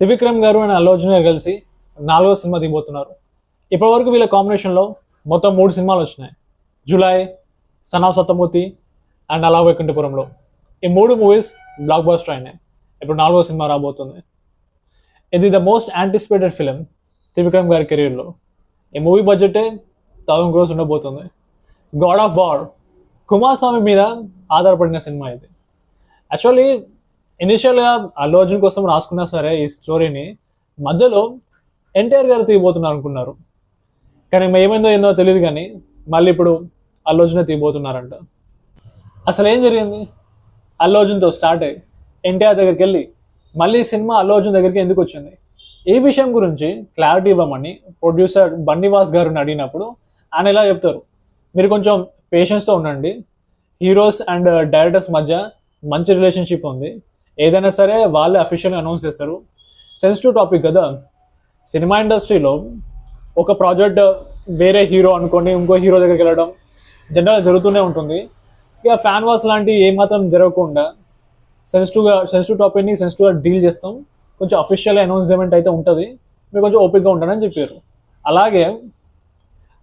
త్రివిక్రమ్ గారు అండ్ అల్లు అర్జున్ గారు కలిసి నాలుగో సినిమా దిగబోతున్నారు ఇప్పటివరకు వీళ్ళ కాంబినేషన్లో మొత్తం మూడు సినిమాలు వచ్చినాయి. Julayi son of Sathyamurthy and అలా వైకుంఠపురంలో. ఈ మూడు మూవీస్ బ్లాక్ బస్టర్ అయినాయి. ఇప్పుడు నాలుగో సినిమా రాబోతుంది. ఇది the most anticipated film Trivikram గారి కెరీర్లో ఈ మూవీ బడ్జెటే థౌసండ్ క్రోర్స్ ఉండబోతుంది. గాడ్ ఆఫ్ వార్ కుమారస్వామి మీద ఆధారపడిన సినిమా ఇది. యాక్చువల్లీ ఇనిషియల్గా అల్లు అర్జున్ కోసం రాసుకున్నా సరే ఈ స్టోరీని మధ్యలో ఎన్టీఆర్ గారు తీయబోతున్నారు అనుకున్నారు కానీ ఏమైందో ఏందో తెలియదు కానీ మళ్ళీ ఇప్పుడు అల్లు అర్జునే తీయబోతున్నారంట. అసలు ఏం జరిగింది? అల్లు అర్జున్తో స్టార్ట్ అయ్యి ఎన్టీఆర్ దగ్గరికి వెళ్ళి మళ్ళీ సినిమా అల్లు అర్జున్ దగ్గరికి ఎందుకు వచ్చింది? ఈ విషయం గురించి క్లారిటీ ఇవ్వమని ప్రొడ్యూసర్ బన్నీవాస్ గారిని అడిగినప్పుడు ఆయన ఇలా చెప్తారు. మీరు కొంచెం పేషెన్స్తో ఉండండి. హీరోస్ అండ్ డైరెక్టర్స్ మధ్య మంచి రిలేషన్షిప్ ఉంది. ఏదైనా సరే వాళ్ళే అఫీషియల్గా అనౌన్స్ చేస్తారు. సెన్సిటివ్ టాపిక్ కదా. సినిమా ఇండస్ట్రీలో ఒక ప్రాజెక్ట్ వేరే హీరో అనుకోండి ఇంకో హీరో దగ్గరికి వెళ్ళడం జనరల్గా జరుగుతూనే ఉంటుంది. ఇక ఫ్యాన్ వాస్ లాంటివి ఏమాత్రం జరగకుండా సెన్సిటివ్గా సెన్సిటివ్ టాపిక్ని సెన్సిటివ్గా డీల్ చేస్తాం. కొంచెం అఫీషియల్ అనౌన్స్మెంట్ అయితే ఉంటుంది. మీరు కొంచెం ఓపిక్గా ఉంటానని చెప్పారు. అలాగే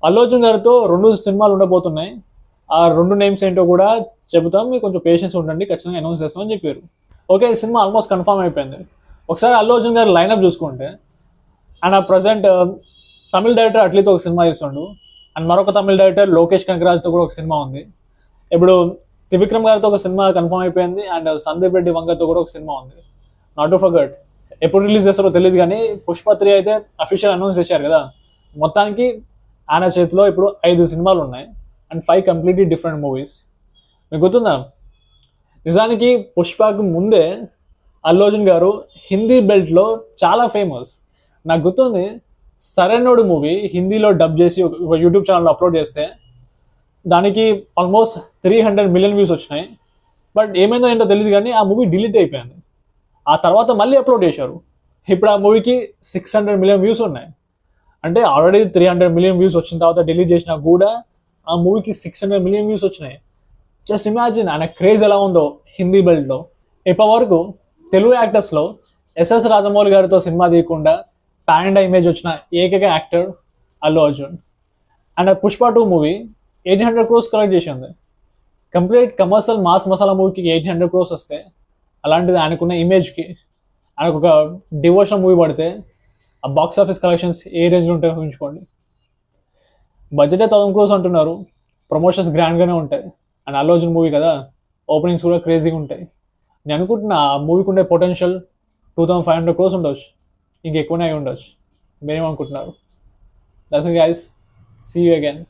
అల్లు గారితో రెండు సినిమాలు ఉండబోతున్నాయి. ఆ రెండు నేమ్స్ ఏంటో కూడా చెబుతాం. మీరు కొంచెం పేషెన్స్ ఉండండి. ఖచ్చితంగా అనౌన్స్ చేస్తామని చెప్పారు. ఓకే ఈ సినిమా ఆల్మోస్ట్ కన్ఫామ్ అయిపోయింది. ఒకసారి అల్లు అర్జున్ గారు లైనప్ చూసుకుంటే అండ్ ఆ ప్రజెంట్ తమిళ డైరెక్టర్ అట్లీతో ఒక సినిమా చేస్తుండు. అండ్ మరొక తమిళ డైరెక్టర్ లోకేష్ కనకరాజ్తో కూడా ఒక సినిమా ఉంది. ఇప్పుడు త్రివిక్రమ్ గారితో ఒక సినిమా కన్ఫర్మ్ అయిపోయింది అండ్ సందీప్ రెడ్డి వంగతో కూడా ఒక సినిమా ఉంది. నాట్ టు ఫర్గట్ ఎప్పుడు రిలీజ్ చేస్తారో తెలియదు కానీ పుష్ప త్రీ అయితే అఫీషియల్ అనౌన్స్ చేశారు కదా. మొత్తానికి ఆయన చేతిలో ఇప్పుడు ఐదు సినిమాలు ఉన్నాయి. And five completely different movies మీకు గుర్తుందా? నిజానికి పుష్పకు ముందే అల్లు అర్జున్ గారు హిందీ బెల్ట్లో చాలా ఫేమస్. నాకు గుర్తుంది సరైనోడు మూవీ హిందీలో డబ్ చేసి ఒక యూట్యూబ్ ఛానల్లో అప్లోడ్ చేస్తే దానికి almost three hundred million views వచ్చినాయి. బట్ ఏమైందో ఏంటో తెలియదు కానీ ఆ మూవీ డిలీట్ అయిపోయింది. ఆ తర్వాత మళ్ళీ అప్లోడ్ చేశారు. ఇప్పుడు ఆ మూవీకి సిక్స్ హండ్రెడ్ మిలియన్ వ్యూస్ ఉన్నాయి. అంటే already three hundred million views వచ్చిన తర్వాత డిలీట్ చేసినా కూడా ఆ మూవీకి సిక్స్ హండ్రెడ్ మిలియన్ వ్యూస్ వచ్చినాయి. జస్ట్ ఇమాజిన్ ఆయన క్రేజ్ ఎలా ఉందో హిందీ బెల్ట్లో ఇప్పటి వరకు తెలుగు యాక్టర్స్లో ఎస్ఎస్ రాజమౌళి గారితో సినిమా తీయకుండా పాండా ఇమేజ్ వచ్చిన ఏకైక actor Allu Arjun. And Pushpa two movie eight hundred crores collect చేసింది. కంప్లీట్ కమర్షియల్ మాస్ మసాలా మూవీకి ఎయిట్ హండ్రెడ్ క్రోర్స్ వస్తే అలాంటిది ఆయనకున్న ఇమేజ్కి ఆయనకు ఒక డివోషనల్ మూవీ పడితే ఆ బాక్స్ ఆఫీస్ కలెక్షన్స్ ఏ రేంజ్లో ఉంటాయో ఊహించుకోండి. బడ్జెటే థౌసండ్ క్రోర్స్ అంటున్నారు ప్రమోషన్స్ గ్రాండ్గానే ఉంటాయి. అండ్ అల్లు అర్జున్ మూవీ కదా ఓపెనింగ్స్ కూడా క్రేజీగా ఉంటాయి. నేను అనుకుంటున్నా ఆ మూవీకి ఉండే potential two thousand five hundred crores ఉండొచ్చు. ఇంకెక్కువనే అయి ఉండొచ్చు. మీరేమనుకుంటున్నారు? That's guys see you again